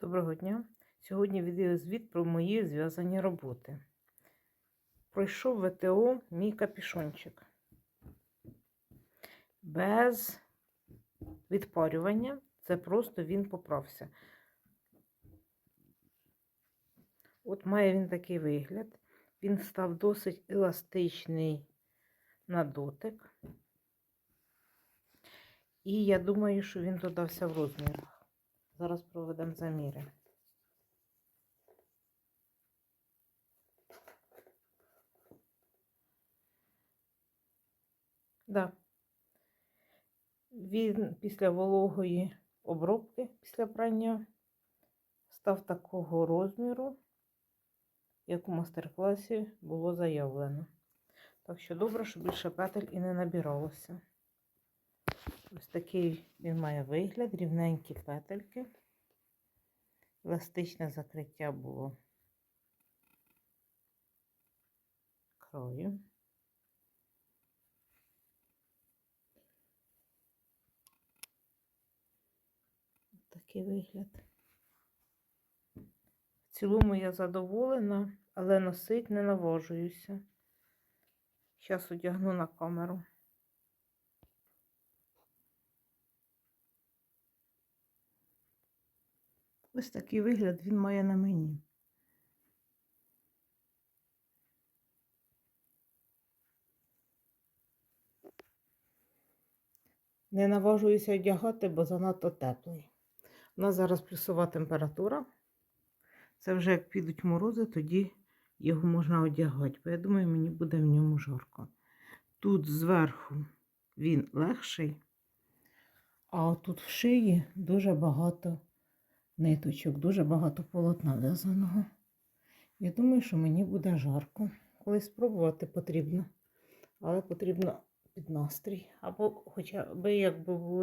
Доброго дня! Сьогодні відеозвіт про мої зв'язані роботи. Пройшов ВТО мій капішончик. Без відпарювання. Це просто він поправся. От має він такий вигляд. Він став досить еластичний на дотик. І я думаю, що він додався в розмірах. Зараз проведемо заміри. Да. Він після вологої обробки, після прання, став такого розміру, як у мастер-класі було заявлено. Так що добре, що більше петель і не набиралося. Ось такий він має вигляд, рівненькі петельки. Еластичне закриття було краю. Такий вигляд. В цілому я задоволена, але носить не наважуюся. Зараз одягну на камеру. Ось такий вигляд він має на мені. Не наважуюся одягати, бо занадто теплий. У нас зараз плюсова температура. Це вже як підуть морози, тоді його можна одягати, бо я думаю, мені буде в ньому жарко. Тут зверху він легший, а тут в шиї дуже багато ниточок, дуже багато полотна в'язаного. Я думаю, що мені буде жарко. Колись спробувати потрібно, але потрібно під настрій. Або хоча б якби були